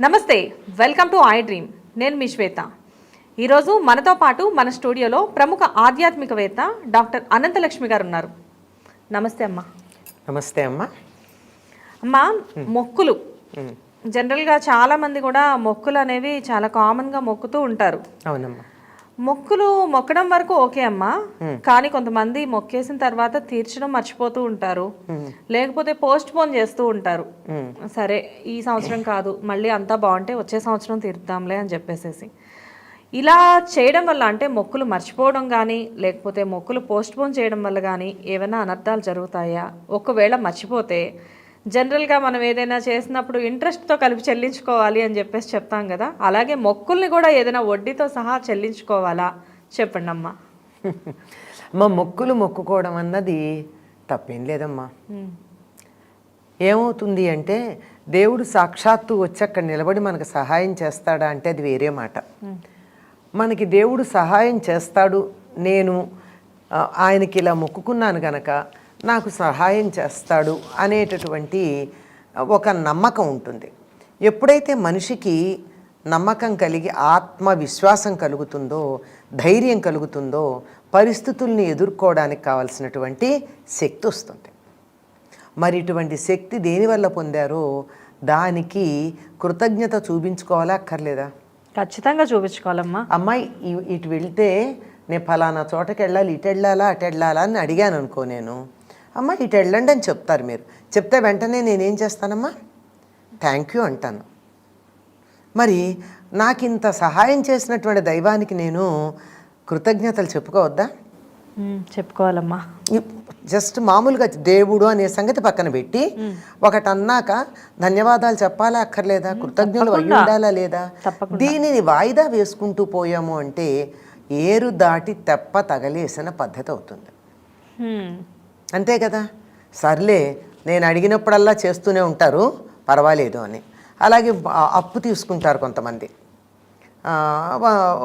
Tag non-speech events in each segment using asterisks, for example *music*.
నమస్తే welcome to I dream. నేను మీ శ్వేత. ఈరోజు మనతో పాటు మన స్టూడియోలో ప్రముఖ ఆధ్యాత్మికవేత్త డాక్టర్ అనంతలక్ష్మి గారు ఉన్నారు. నమస్తే అమ్మా. నమస్తే అమ్మ. అమ్మా మొక్కులు. జనరల్గా చాలా మంది కూడా మొక్కులు అనేవి చాలా కామన్గా మొక్కుతూ ఉంటారు. అవునమ్మా. మొక్కులు మొక్కడం వరకు ఓకే అమ్మా. కానీ కొంతమంది మొక్కేసిన తర్వాత తీర్చడం మర్చిపోతూ ఉంటారు. లేకపోతే పోస్ట్ పోన్ చేస్తూ ఉంటారు. సరే ఈ సంవత్సరం కాదు మళ్ళీ అంతా బాగుంటే వచ్చే సంవత్సరం తీరుద్దాంలే అని చెప్పేసేసి. ఇలా చేయడం వల్ల అంటే మొక్కులు మర్చిపోవడం కానీ లేకపోతే మొక్కులు పోస్ట్ పోన్ చేయడం వల్ల కానీ ఏమైనా అనర్థాలు జరుగుతాయా? ఒకవేళ మర్చిపోతే జనరల్గా మనం ఏదైనా చేసినప్పుడు ఇంట్రెస్ట్తో కలిపి చెల్లించుకోవాలి అని చెప్పేసి చెప్తాం కదా. అలాగే మొక్కుల్ని కూడా ఏదైనా వడ్డీతో సహా చెల్లించుకోవాలా? చెప్పండి అమ్మా. అమ్మ మొక్కులు మొక్కుకోవడం అన్నది తప్పేం లేదమ్మా. ఏమవుతుంది అంటే దేవుడు సాక్షాత్తు వచ్చి అక్కడ నిలబడి మనకు సహాయం చేస్తాడా అంటే అది వేరే మాట. మనకి దేవుడు సహాయం చేస్తాడు నేను ఆయనకి ఇలా మొక్కుకున్నాను గనక నాకు సహాయం చేస్తాడు అనేటటువంటి ఒక నమ్మకం ఉంటుంది. ఎప్పుడైతే మనిషికి నమ్మకం కలిగి ఆత్మవిశ్వాసం కలుగుతుందో ధైర్యం కలుగుతుందో పరిస్థితుల్ని ఎదుర్కోవడానికి కావలసినటువంటి శక్తి వస్తుంది. మరి ఇటువంటి శక్తి దేనివల్ల పొందారో దానికి కృతజ్ఞత చూపించుకోవాలా అక్కర్లేదా? ఖచ్చితంగా చూపించుకోవాలమ్మా. అమ్మాయి ఇటు వెళ్తే నేను ఫలానా చోటకి వెళ్ళాలి ఇటు వెళ్ళాలా అటు వెళ్ళాలా అని అడిగాను అనుకో నేను. అమ్మ ఇటు వెళ్ళండి అని చెప్తారు మీరు. చెప్తే వెంటనే నేనేం చేస్తానమ్మా? థ్యాంక్ యూ అంటాను. మరి నాకు ఇంత సహాయం చేసినటువంటి దైవానికి నేను కృతజ్ఞతలు చెప్పుకోవద్దా? చెప్పుకోవాలమ్మా. జస్ట్ మామూలుగా దేవుడు అనే సంగతి పక్కన పెట్టి ఒకటి అన్నాక ధన్యవాదాలు చెప్పాలా అక్కర్లేదా? కృతజ్ఞులు అయి ఉండాలా లేదా? దీనిని వాయిదా వేసుకుంటూ పోయాము అంటే ఏరు దాటి తెప్ప తగలేసిన పద్ధతి అవుతుంది. అంతే కదా? సర్లే నేను అడిగినప్పుడల్లా చేస్తూనే ఉంటారు పర్వాలేదు అని. అలాగే అప్పు తీసుకుంటారు కొంతమంది.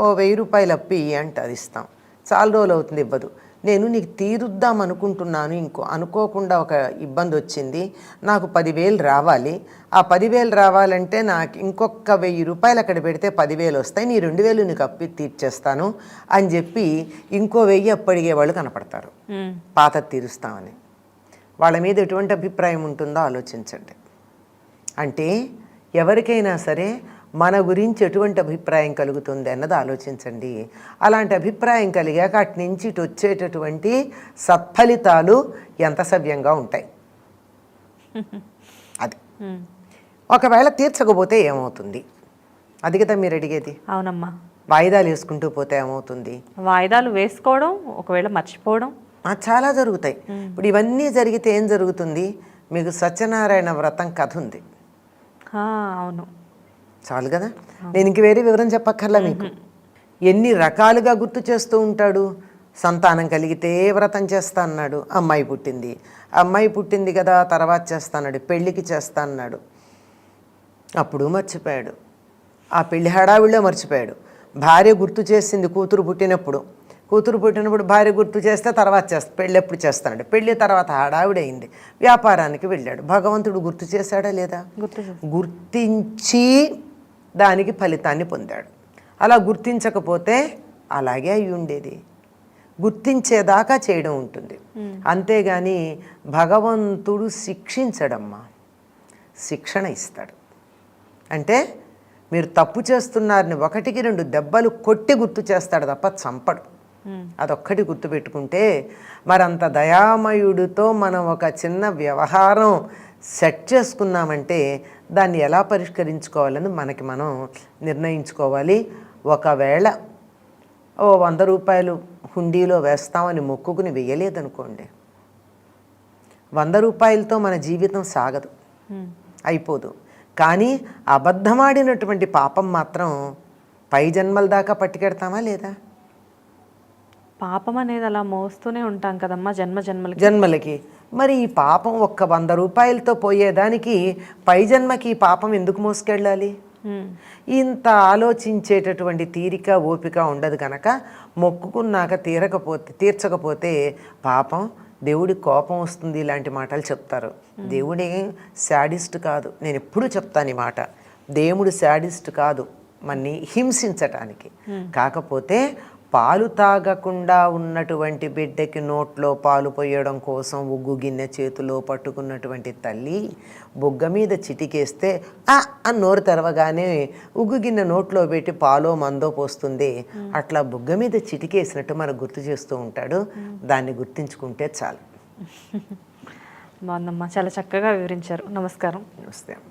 ఓ వెయ్యి రూపాయలు అప్పు ఇయ్యి అంటే అది ఇస్తాం. చాలా రోజులు అవుతుంది ఇవ్వదు. నేను నీకు తీరుద్దాం అనుకుంటున్నాను ఇంకో అనుకోకుండా ఒక ఇబ్బంది వచ్చింది. నాకు పదివేలు రావాలి. ఆ పదివేలు రావాలంటే నాకు ఇంకొక వెయ్యి రూపాయలు అక్కడ పెడితే పదివేలు వస్తాయి. నీ రెండు వేలు నీకు అప్పు తీర్చేస్తాను అని చెప్పి ఇంకో వెయ్యి అప్పు అడిగే వాళ్ళు కనపడతారు. పాత తీరుస్తామని. వాళ్ళ మీద ఎటువంటి అభిప్రాయం ఉంటుందో ఆలోచించండి. అంటే ఎవరికైనా సరే మన గురించి ఎటువంటి అభిప్రాయం కలుగుతుంది అన్నది ఆలోచించండి. అలాంటి అభిప్రాయం కలిగాక అటు నుంచి ఇటు వచ్చేటటువంటి సత్ఫలితాలు ఎంత సవ్యంగా ఉంటాయి. *laughs* అది. ఒకవేళ తీర్చకపోతే ఏమవుతుంది? అది కదా మీరు అడిగేది. అవునమ్మా. వాయిదాలు వేసుకుంటూ పోతే ఏమవుతుంది? వాయిదాలు వేసుకోవడం ఒకవేళ మర్చిపోవడం. చాలా జరుగుతాయి. ఇప్పుడు ఇవన్నీ జరిగితే ఏం జరుగుతుంది? మీకు సత్యనారాయణ వ్రతం కథ ఉంది. అవును. చాలు కదా? నేను ఇంక వేరే వివరం చెప్పక్కర్లా మీకు. ఎన్ని రకాలుగా గుర్తు చేస్తూ ఉంటాడు? సంతానం కలిగితే వ్రతం చేస్తా అన్నాడు. అమ్మాయి పుట్టింది. అమ్మాయి పుట్టింది కదా తర్వాత చేస్తా అన్నాడు. పెళ్ళికి చేస్తా అన్నాడు. అప్పుడు మర్చిపోయాడు. ఆ పెళ్ళి హడావిడిలో మర్చిపోయాడు. భార్య గుర్తు చేసింది కూతురు పుట్టినప్పుడు. కూతురు పుట్టినప్పుడు భార్య గుర్తు చేస్తే తర్వాత చేస్తా పెళ్ళి ఎప్పుడు చేస్తాడు పెళ్ళి తర్వాత హడావిడైంది వ్యాపారానికి వెళ్ళాడు. భగవంతుడు గుర్తు చేశాడా లేదా. గుర్తించి దానికి ఫలితాన్ని పొందాడు. అలా గుర్తించకపోతే అలాగే అయి ఉండేది. గుర్తించేదాకా చేయడం ఉంటుంది. అంతేగాని భగవంతుడు శిక్షించడమ్మా. శిక్షణ ఇస్తాడు. అంటే మీరు తప్పు చేస్తున్నారని ఒకటికి రెండు దెబ్బలు కొట్టి గుర్తు చేస్తాడు తప్ప చంపడు. అదొక్కటి గుర్తుపెట్టుకుంటే మరంత దయామయుడితో మనం ఒక చిన్న వ్యవహారం సెట్ చేసుకున్నామంటే దాన్ని ఎలా పరిష్కరించుకోవాలని మనకి మనం నిర్ణయించుకోవాలి. ఒకవేళ ఓ వంద రూపాయలు హుండీలో వేస్తామని మొక్కుకుని వెయ్యలేదనుకోండి వంద రూపాయలతో మన జీవితం సాగదు. అయిపోదు. కానీ అబద్ధమాడినటువంటి పాపం మాత్రం పై జన్మల దాకా పట్టుకెడతామా లేదా? పాపం అనేది అలా మోస్తూనే ఉంటాం కదమ్మా జన్మ జన్మలకి. జన్మలకి. మరి ఈ పాపం ఒక్క వంద రూపాయలతో పోయేదానికి పై జన్మకి ఈ పాపం ఎందుకు మోసుకెళ్ళాలి? ఇంత ఆలోచించేటటువంటి తీరిక ఓపిక ఉండదు కనుక మొక్కుకున్నాక తీరకపోతే తీర్చకపోతే పాపం దేవుడి కోపం వస్తుంది ఇలాంటి మాటలు చెప్తారు. దేవుడే శాడిస్ట్ కాదు. నేను ఎప్పుడూ చెప్తాను ఈ మాట. దేవుడు శాడిస్ట్ కాదు. మన్ని హింసించటానికి. కాకపోతే పాలు తాగకుండా ఉన్నటువంటి బిడ్డకి నోట్లో పాలు పోయడం కోసం ఉగ్గు గిన్నె చేతిలో పట్టుకున్నటువంటి తల్లి బుగ్గ మీద చిటికేస్తే ఆ! అని నోరు తెరవగానే ఉగ్గు గిన్నె నోట్లో పెట్టి పాలో మందో పోస్తుంది. అట్లా బుగ్గ మీద చిటికేసినట్టు మనకు గుర్తు చేస్తూ ఉంటాడు. దాన్ని గుర్తించుకుంటే చాలు. బాగుందమ్మా. చాలా చక్కగా వివరించారు. నమస్కారం. నమస్తే అమ్మ.